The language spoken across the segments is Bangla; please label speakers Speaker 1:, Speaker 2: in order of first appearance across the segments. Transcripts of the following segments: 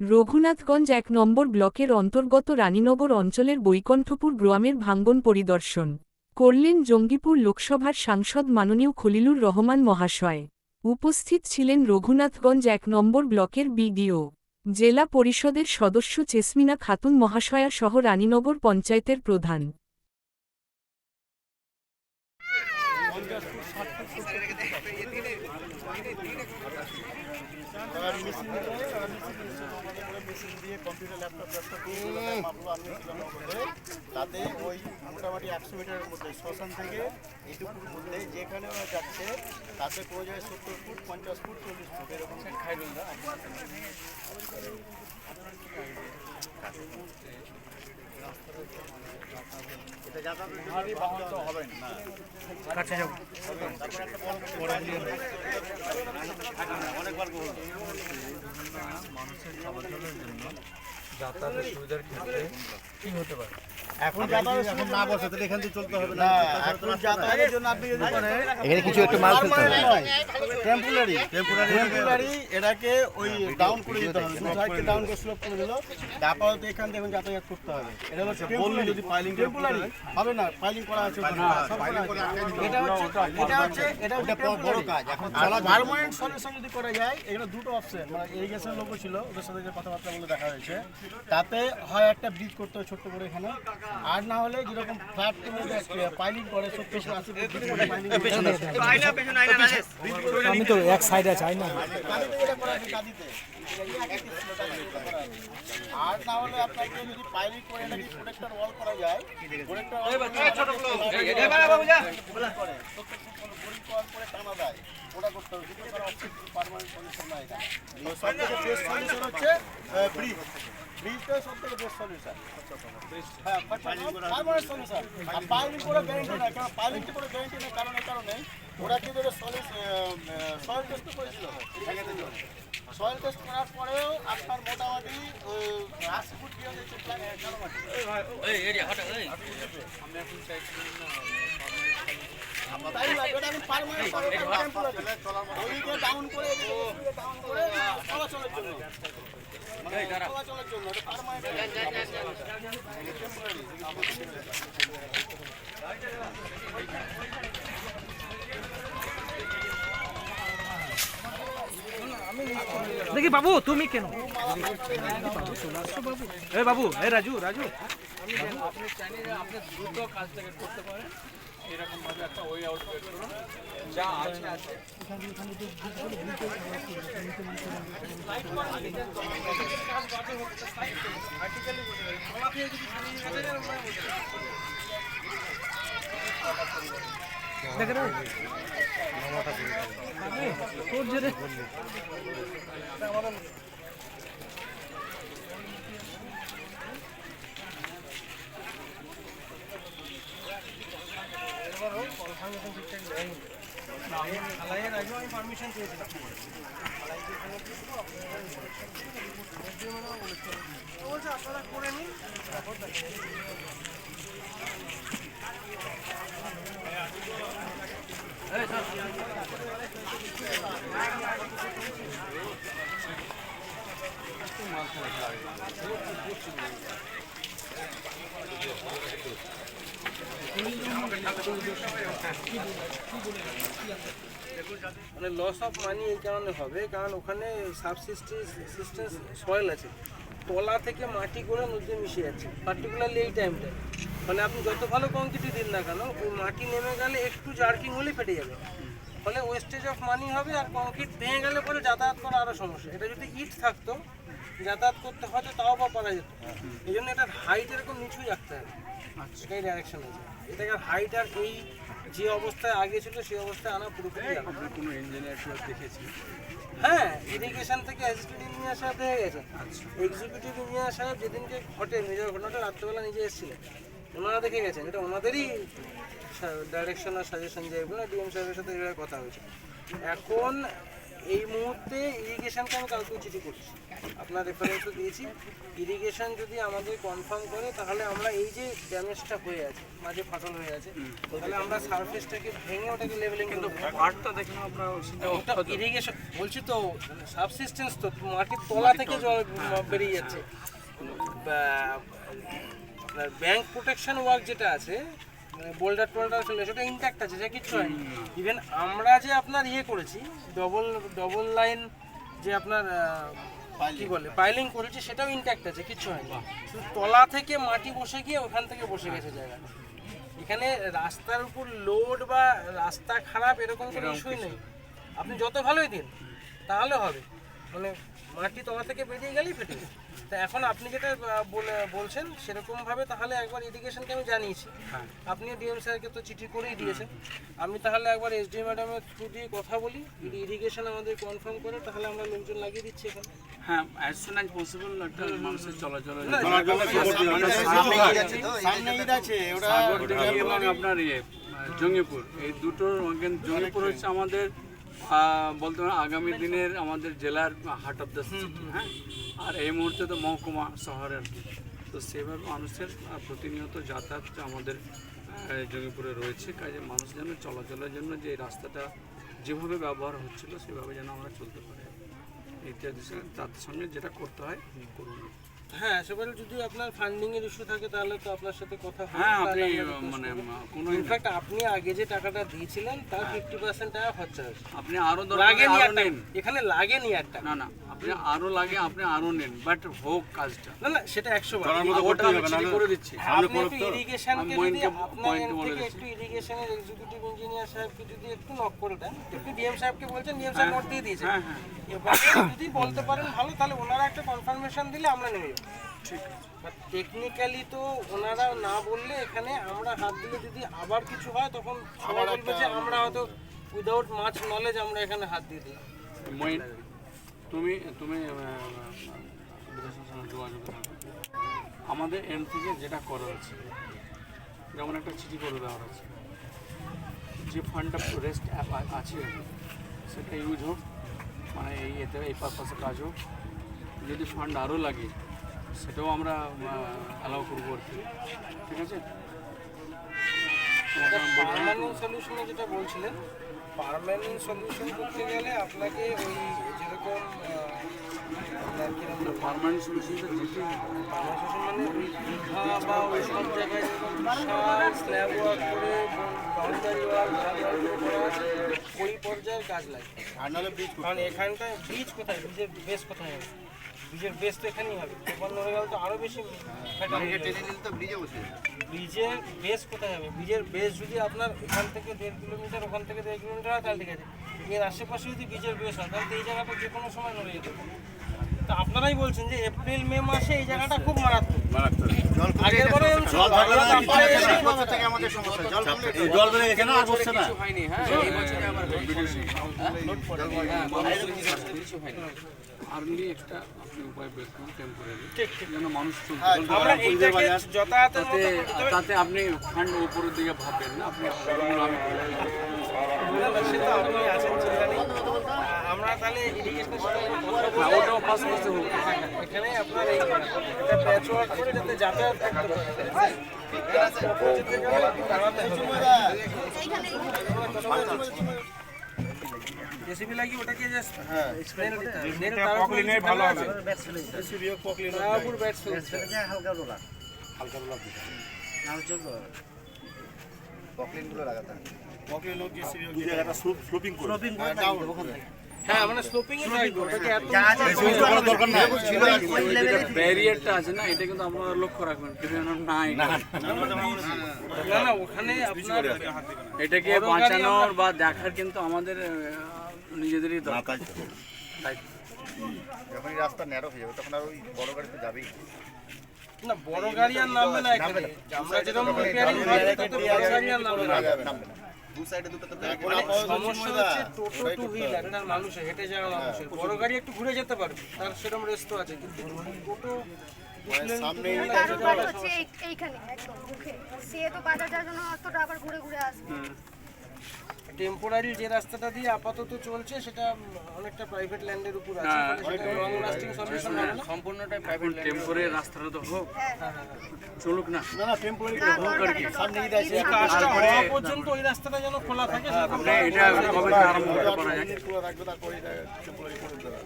Speaker 1: রঘুনাথগঞ্জ এক নম্বর ব্লকের অন্তর্গত রানীনগর অঞ্চলের বৈকণ্ঠপুর গ্রামের ভাঙ্গন পরিদর্শন। করলেন জঙ্গিপুর লোকসভার সাংসদ মাননীয় খলিলুর রহমান মহাশয়। উপস্থিত ছিলেন রঘুনাথগঞ্জ এক নম্বর ব্লকের বিডিও। জেলা পরিষদের সদস্য চেসমিনা খাতুন মহাশয়া সহ রানীনগর পঞ্চায়েতের প্রধান
Speaker 2: এবার মেশিন দিতে হবে, এবার মেশিন দিয়ে ছোট ছোট করে মেশিন দিয়ে কম্পিউটার ল্যাপটপ ল্যাপটপ দিয়ে যেগুলো মাপলো আমি ছিলাম ওখানে। তাতে ওই মোটামুটি একশো মিটারের মধ্যে, শ্মশান থেকে এইটুকুর মধ্যে যেখানে যাচ্ছে, তাতে কোনো সত্তর ফুট, পঞ্চাশ ফুট, চল্লিশ ফুট, এরকম। দা এটা যাতায়াতের জন্য বাহন তো হবে। না কাছে যাব তারপর একটা বড় অনেকবার করব
Speaker 3: যাতায়াতের সুবিধার ক্ষেত্রে কি হতে পারে?
Speaker 2: এখন যাতায়াত এখন না বসে তাহলে এখান থেকে চলতে হবে না। এখন যাতায়াতের জন্য আপনি যদি করেন
Speaker 4: এখানে কিছু একটা মাল ফেলতে হবে।
Speaker 2: টেম্পোরারি টেম্পোরারি টেম্পোরারি এটাকে ওই ডাউন করে দিতে হবে। দু সাইডকে ডাউন করে স্লোপ করে দিল। আপাতত এখান থেকে এখন যাতায়াত করতে হবে। এটা হলো বললি যদি পাইলিং টেম্পোরারি হবে না পাইলিং করা আছে। এটা হচ্ছে এটা হচ্ছে এটা হচ্ছে বড় কাজ। এখন পার্মানেন্ট সলিউশন যদি করা যায় এখানে দুটো অপশন মানে ইরিগেশন লোক ছিল ওদের সাথে যে কথাবার্তা বলে দেখা হয়েছে। তাতে হয় একটা ব্রিজ করতে হয় ছোট্ট করে এখানে। আর না হলে যেরকম ফ্ল্যাট পাইলিং করে সত্তর আশি
Speaker 3: আমি তো এক সাইডে চাই না।
Speaker 2: আর না হলে আপনাকে যদি পাইলিং করে নাকি প্রোটেক্টর ওয়াল করা যায় প্রোটেক্টর ওয়াল করে টানা যায়। ওটা করতে হবে। সলিউশন না এটা সব থেকে বেস্ট সলিউশন হচ্ছে ব্রিজ ব্রিজটা সব থেকে বেস্ট সলিউশন হ্যাঁ পার্মানেন্ট সলিউশন আর পাইলিং করে গ্যারেন্টি না কারণ পাইলিং করে গ্যারেন্টি নেই কারণ এই কারণে ওরা কিন্তু সয়েল টেস্ট করেছিল। সয়েল টেস্ট করার পরেও আপনার মোটামুটি আশি ফুট দিয়ে না,
Speaker 3: দেখি বাবু, তুমি কেন? এ বাবু, এ রাজু রাজু।
Speaker 5: আপনি চাইলে আপনি দ্রুত কাজটাকে করতে পারেন। এরকম ভাবে একটা ওয়ে আউট বের করুন। যা আছে আছে।
Speaker 3: দেখে রে তোর জেরে।
Speaker 6: খালাইয়ের আগেও আমি পারমিশন চেয়েছিলাম বলছে আপনারা করে নিন তারপর
Speaker 5: মাছ
Speaker 6: মানে লস অফ মানি এই কারণে হবে, কারণ ওখানে সাবসিস্টেন্স সয়েল আছে। তলা থেকে মাটি করে নদীতে মিশে যাচ্ছে পার্টিকুলারলি এই টাইমটা ফলে আপনি যত ভালো কংক্রিটই দিন না কেন, ওই মাটি নেমে গেলে একটু জার্কিং হলেই ফেটে যাবে। ফলে ওয়েস্টেজ অফ মানি হবে আর কংক্রিট ভেঙে গেলে পরে যাতায়াত করা আরও সমস্যা। এটা যদি ইট থাকতো যাতায়াত করতে হয়তো তাও বা পারা যেত। এই জন্য এটার হাইট এরকম নিচুই রাখতে হবে। সেটাই ডাইরেকশন আছে। এটাকে হাইট আর এই যে অবস্থায় আগে ছিল সেই অবস্থায় আনা পুরোপুরি
Speaker 5: কোনো ইঞ্জিনিয়ার দেখেছি।
Speaker 6: হ্যাঁ ইরিগেশন থেকে অ্যাসিস্ট্যান্ট ইঞ্জিনিয়ার সাহেব হয়ে গেছে। এক্সিকিউটিভ ইঞ্জিনিয়ার সাহেব যেদিনকে ঘটে নিজের ঘটনাটা রাত্রেবেলা নিজে এসেছিলেন ওনারা দেখে গেছেন এটা ওনাদেরই ডাইরেকশন আর সাজেশন যে এগুলো ডিএম সাহেবের সাথে এভাবে কথা হয়েছে। এখন এই মুহূর্তে ইরিগেশনকে আমি কালকে চিঠি করছি আপনার রেফারেন্সও দিয়েছি। ইরিগেশন যদি আমাদের কনফার্ম করে তাহলে আমরা এই যে ড্যামেজটা হয়ে আছে মাঝে ফাটল হয়ে আছে তাহলে আমরা সারফেসটাকে ভেঙে ওটাকে লেভেলিং কিন্তু
Speaker 5: পার্টটা দেখেন আমরা
Speaker 6: ইরিগেশন বলছি তো সাবসিস্টেন্স তো মাটির তলা থেকে জল বেরিয়ে যাচ্ছে। ব্যাংক প্রোটেকশন ওয়ার্ক যেটা আছে বোল্ডার টোল্ডার ফেলে সেটা ইন্ট্যাক্ট আছে সেটা কিচ্ছু হয়নি। ইভেন আমরা যে আপনার ইয়ে করেছি ডবল ডবল লাইন যে আপনার কি বলে পাইলিং করেছি সেটাও ইন্ট্যাক্ট আছে কিচ্ছু হয়নি। শুধু তলা থেকে মাটি বসে গিয়ে ওখান থেকে বসে গেছে জায়গাটা। এখানে রাস্তার উপর লোড বা রাস্তা খারাপ এরকম কোনো ইস্যুই নেই। আপনি যত ভালোই দিন তাহলে হবে। মানে মাটি তলা থেকে বেরিয়ে গেলেই ফেটে। তা এখন আপনি যেটা বলে- বলছেন সেরকম ভাবে তাহলে একবার ইরিগেশনকে আমি জানিয়েছি। আপনিও ডিএম স্যারকে তো চিঠি করেই দিয়েছেন। আমি তাহলে একবার এসডি ম্যাডামের থ্রু দিয়ে কথা বলি যদি ইরিগেশন আমাদের কনফার্ম করে তাহলে আমরা লোকজন লাগিয়ে দিচ্ছি এখানে।
Speaker 5: হ্যাঁ অ্যাজ সুন অ্যাজ পসিবল একটা মানুষের
Speaker 2: ওটা
Speaker 5: আপনার ইয়ে জঙ্গিপুর। এই দুটোর কিন্তু জঙ্গিপুর হচ্ছে আমাদের বলতে পারেন আগামী দিনের আমাদের জেলার হার্ট অফ দ্য সিটি হ্যাঁ? আর এই মুহূর্তে তো মহকুমা শহরে আর কি। তো সেভাবে মানুষের প্রতিনিয়ত যাতায়াত আমাদের জঙ্গিপুরে রয়েছে কাজে মানুষ যেন চলাচলের জন্য যে রাস্তাটা যেভাবে ব্যবহার হচ্ছিল সেভাবে যেন আমরা চলতে পারি। ইত্যাদি তার সঙ্গে যেটা করতে হয় করুন।
Speaker 6: হ্যাঁ সেবারে যদি আপনার ফান্ডিং এর ইস্যু থাকে তাহলে তো আপনার সাথে কথা হবে
Speaker 5: হ্যাঁ আপনি মানে। কোনো
Speaker 6: ইনফ্যাক্ট আপনি আগে যে টাকাটা দিয়েছিলেন তার ফিফটি পার্সেন্ট টাকা খরচা হয়েছে।
Speaker 5: আপনি আরও দরকার
Speaker 6: লাগেনি আরও
Speaker 5: নেন।
Speaker 6: এখানে লাগেনি একটা।
Speaker 5: না না আপনি আরও লাগে আপনি আরও নেন বাট হোক কাজটা।
Speaker 6: না না সেটা একশো বার।
Speaker 5: ওটা আমি চিঠি করে দিচ্ছি
Speaker 6: আপনি একটু ইরিগেশনকে
Speaker 5: আমি
Speaker 6: যদি আপনার থেকে একটু ইরিগেশনের এক্সিকিউটিভ ইঞ্জিনিয়ার সাহেবকে যদি একটু নক করে দেন একটু ডিএম সাহেবকে বলছেন ডিএম সাহেব নোট দিয়ে দিয়েছেন
Speaker 5: হ্যাঁ হ্যাঁ।
Speaker 6: যদি বলতে পারেন ভালো তাহলে ওনারা একটা কনফার্মেশন দিলে আমরা নেমে যাব।
Speaker 5: ঠিক
Speaker 6: টেকনিক্যালি তো ওনারা না বললে এখানে আমরা হাত দিলে যদি আবার কিছু হয় তখন সবাই বলবে যে আমরা হয়তো উইদাউট মাছ নলেজ আমরা এখানে হাত দিয়ে দিই
Speaker 5: তুমি তুমি। আমাদের এন্ড থেকে যেটা করার আছে যেমন একটা চিঠি করে দেওয়ার আছে। যে ফান্ডটা রেস্ট আছে, সেটা ইউজ হোক মানে এই এতে, এই পারপাসে কাজ হোক। যদি ফান্ড আরও লাগে, সেটাও আমরা অ্যালাউ করব আর কি। ঠিক আছে?
Speaker 6: পার্মানেন্ট সলিউশনে যেটা বলছিলেন পার্মানেন্ট সলিউশন করতে গেলে আপনাকে ওই যেরকম
Speaker 5: পারমানেন্ট সলিউশনটা যেটি
Speaker 6: মানে দীঘা বা ওই সব জায়গায় স্ল্যাব ওয়ার্ক করে বাউন্ডারি ওয়াল ওই পর্যায়ের কাজ লাগে।
Speaker 2: আর নাহলে ব্রিজ
Speaker 6: কারণ এখানটায় বীজ কোথায়? বীজের বেস কোথায় হবে? বেস তো এখানেই হবে। হয়ে গেলে তো আরও বেশি হয়ে ব্রিজের বেস কোথায় হবে? ব্রিজের বেস যদি আপনার এখান থেকে দেড় কিলোমিটার ওখান থেকে দেড় কিলোমিটার হয় তাহলে ঠিক আছে। এর আশেপাশে যদি ব্রিজের বেস হয় তাহলে এই জায়গাটা যে কোনো সময় নড়ে যেতে পারে। তা আপনারাই বলছেন যে এপ্রিল মে মাসে এই জায়গাটা খুব মারাত্মক।
Speaker 5: আর্লি একটা আপনি উপায় বের করুন টেম্পোরারি যেন মানুষ চলতে
Speaker 2: হ্যাঁ,
Speaker 5: তাতে আপনি ফান্ড উপরের দিকে ভাববেন না আপনি
Speaker 6: আমরা তাহলে
Speaker 5: হ্যাঁ, ওটাও পাস করতে হোক
Speaker 6: এখানে আপনার এই একটা প্যাচ ওয়ার্ক করে যাতে যাতায়াত করতে পারে। হবে জেসিবি লাগি ওটাকে জাস্ট হবে। ভালো হবে। জেসিবি পকলি তারপর ব্যাট চলছে
Speaker 2: পকলে লোক জেসিবি জায়গাটা স্লোপিং করে স্লোপিং করে ডাউন ওখান থেকে।
Speaker 6: হ্যাঁ মানে স্লোপিং এ থাকবে ওটাকে এত
Speaker 2: করার দরকার নাই
Speaker 5: ব্যারিয়ারটা আছে না এটা কিন্তু আপনারা লক্ষ্য রাখবেন নাই
Speaker 6: না না ওখানে আপনার
Speaker 5: এটাকে বাঁচানোর বা দেখার কিন্তু আমাদের নিজেদেরই দরকার।
Speaker 4: যখন রাস্তা ন্যারো হয়ে যাবে তখন আর ওই বড় গাড়িতে যাবেই না।
Speaker 6: বড় গাড়ি আর নামবে না এখানে আমরা যেরকম রিপেয়ারিং হয় তাতে বড় গাড়ি আর নামবে না।
Speaker 4: দু সাইডে দুটো তো
Speaker 6: মানে সমস্যা হচ্ছে টোটো টু হুইল একটা মানুষের হেঁটে যাওয়া মানুষের। বড় গাড়ি একটু ঘুরে যেতে পারবে তার সেরকম রেস্ট আছে কিন্তু টোটো
Speaker 7: এইখানে একদম সে তো বাজার যাওয়ার জন্য অতটা আবার ঘুরে ঘুরে আসবে।
Speaker 6: টেম্পোরারি যে রাস্তাটা দিয়ে আপাতত চলছে সেটা অনেকটা প্রাইভেট ল্যান্ডের উপর আছে। ফলে সেটা লং লাস্টিং সলিউশন হবে না? সম্পূর্ণটাই প্রাইভেট
Speaker 5: টেম্পোরে রাস্তাটা তো হোক। চলুক না।
Speaker 2: না না টেম্পোরারি তো হোক আর কি? সামনে ঈদ আছে
Speaker 6: কাজটা হওয়া পর্যন্ত ওই রাস্তাটা যেন খোলা থাকে সেরকম
Speaker 5: এটা কবে আরম্ভ করতে পারা যায়
Speaker 2: খোলা রাখবে তারপরে এটা টেম্পোরারি করে হবে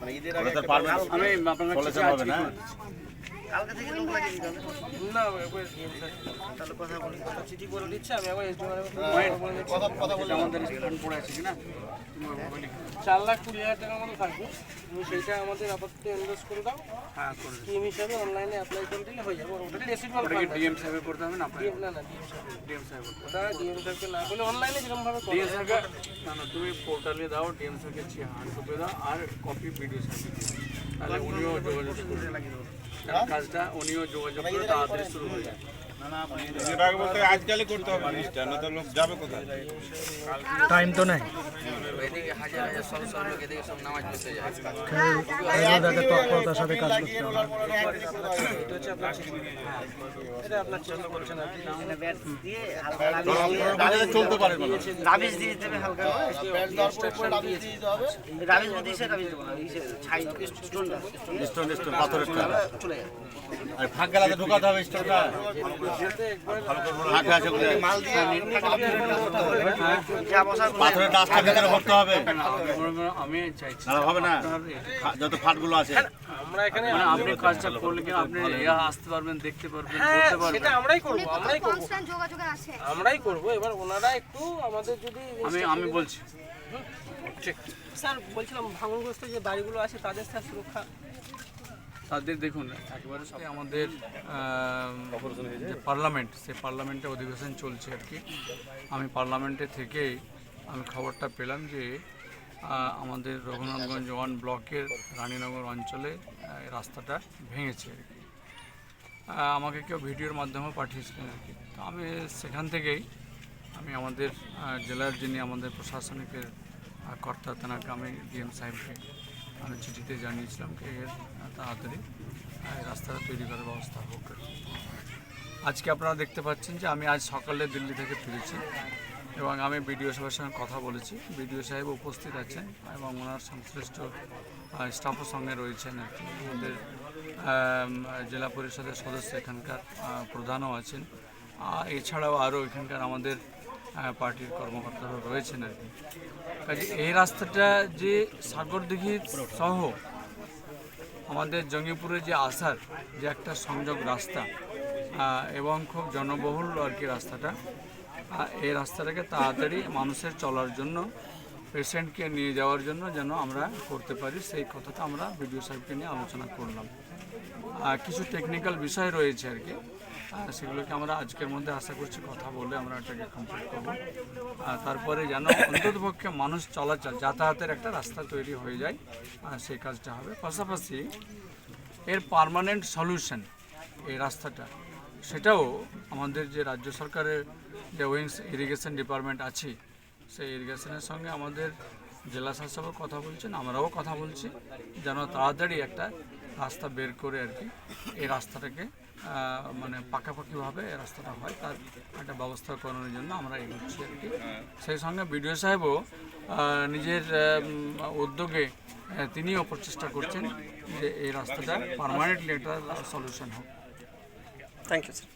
Speaker 2: মানে ঈদের আগে
Speaker 4: ওটা তো পারবেন না?
Speaker 6: তাহলে কথা বলি। চিঠি করে দিচ্ছে আমি একবার এসডি
Speaker 2: কথা কথা বলে
Speaker 5: আমাদের স্ট্যান্ড পড়ে আছে কিনা?
Speaker 6: চার লাখ কুড়ি হাজার টাকার মতো থাকবে। তুমি সেইটা আমাদের আপাতত ইনভেস্ট করে দাও।
Speaker 5: হ্যাঁ করে
Speaker 6: স্কিম হিসাবে অনলাইনে অ্যাপ্লাই করে দিলে হয়ে যাবে। ওটা রেসিডুয়াল
Speaker 5: ওটা ডিএম সাহেবে করতে হবে না আপনার
Speaker 6: না না ডিএম সাহেব
Speaker 5: ডিএম সাহেব
Speaker 6: ওটা ডিএম সাহেবকে না বলে অনলাইনে যেরকম ভাবে
Speaker 5: ডিএম সাহেবকে না না তুমি পোর্টালে দাও ডিএম সাহেবকে হার্ড কপি দাও আর কপি ভিডিও সাহেবকে তাহলে উনিও যোগাযোগ করবে। কারণ কাজটা উনিও যোগাযোগ করে তাড়াতাড়ি শুরু হয়ে যায়।
Speaker 7: দিয়ে
Speaker 2: দিতে হবে
Speaker 7: রাবিশ দিছে রাবিশ দেবো না ছাই
Speaker 4: স্টোন স্টোন পাথরের
Speaker 7: চলে যাবে।
Speaker 4: আর ফাঁক গেলাতে ঢোকাতে হবে স্টোনটা। পাথরের ডাস্টটা ভেতরে ভরতে হবে।
Speaker 5: আমি চাইছি
Speaker 4: হবে না। যত ফাটগুলো আছে।
Speaker 6: আমরা এখানে
Speaker 5: মানে আপনি কাজটা করলে কি আপনি ইয়া আসতে পারবেন দেখতে পারবেন
Speaker 6: হ্যাঁ
Speaker 5: করতে পারবেন?
Speaker 6: সেটা আমরাই করব আমরাই করব। আমরাই করব এবার ওনারা একটু আমাদের যদি
Speaker 5: আমি আমি বলছি।
Speaker 7: স্যার বলছিলাম ভাঙনগ্রস্ত যে বাড়িগুলো আছে তাদের স্যার সুরক্ষা
Speaker 5: তাদের দেখুন, একেবারে সাথে আমাদের যে পার্লামেন্ট, সেই পার্লামেন্টে অধিবেশন চলছে আর কি। আমি পার্লামেন্টে থেকেই আমি খবরটা পেলাম যে আমাদের রঘুনাথগঞ্জ ওয়ান ব্লকের রানীনগর অঞ্চলে রাস্তাটা ভেঙেছে আর কি। আমাকে কেউ ভিডিওর মাধ্যমে পাঠিয়েছিলেন আর কি। তো আমি সেখান থেকেই আমি আমাদের জেলার যিনি আমাদের প্রশাসনিকের কর্তা, তেনাকে আমি ডিএম সাহেবকে আমি চিঠিতে জানিয়েছিলাম যে এর তাড়াতাড়ি। রাস্তাটা তৈরি করার ব্যবস্থা হোক। আজকে আপনারা দেখতে পাচ্ছেন যে আমি আজ সকালে দিল্লি থেকে ফিরেছি এবং আমি বিডিও সাহেবের সঙ্গে কথা বলেছি। বিডিও সাহেব উপস্থিত আছেন এবং ওনার সংশ্লিষ্ট স্টাফও সঙ্গে রয়েছেন আর কি। আমাদের জেলা পরিষদের সদস্য এখানকার প্রধানও আছেন। এছাড়াও আরও এখানকার আমাদের পার্টির কর্মকর্তারা রয়েছেন আর কি। কাজে এই রাস্তাটা যে সাগরদিঘি সহ আমাদের জঙ্গিপুরে যে আসার যে একটা সংযোগ রাস্তা এবং খুব জনবহুল আর কি রাস্তাটা এই রাস্তাটাকে তাড়াতাড়ি মানুষের চলার জন্য, পেশেন্টকে নিয়ে যাওয়ার জন্য যেন আমরা করতে পারি, সেই কথাটা আমরা বিডিও সাহেবকে নিয়ে আলোচনা করলাম। কিছু টেকনিক্যাল বিষয় রয়েছে আর কি। সেগুলোকে আমরা আজকের মধ্যে আশা করছি কথা বলে আমরা এটাকে কমপ্লিট করব। আর তারপরে যেন অন্ততপক্ষে মানুষ চলাচল যাতায়াতের একটা রাস্তা তৈরি হয়ে যায় আর সেই কাজটা হবে। পাশাপাশি এর পার্মানেন্ট সলিউশন এই রাস্তাটা, সেটাও আমাদের যে রাজ্য সরকারের যে উইংস ইরিগেশন ডিপার্টমেন্ট আছে, সেই ইরিগেশনের সঙ্গে আমাদের জেলা শাসকও কথা বলছেন, আমরাও কথা বলছি, যেন তাড়াতাড়ি একটা রাস্তা বের করে আর কি এই রাস্তাটাকে মানে পাকাপাকিভাবে রাস্তাটা হয়, তার একটা ব্যবস্থা করানোর জন্য আমরা এগোচ্ছি আর কি। সেই সঙ্গে বিডিও সাহেবও নিজের উদ্যোগে তিনিও প্রচেষ্টা করছেন যে এই রাস্তাটা পারমানেন্টলি একটা সলিউশন হোক।
Speaker 7: Thank you sir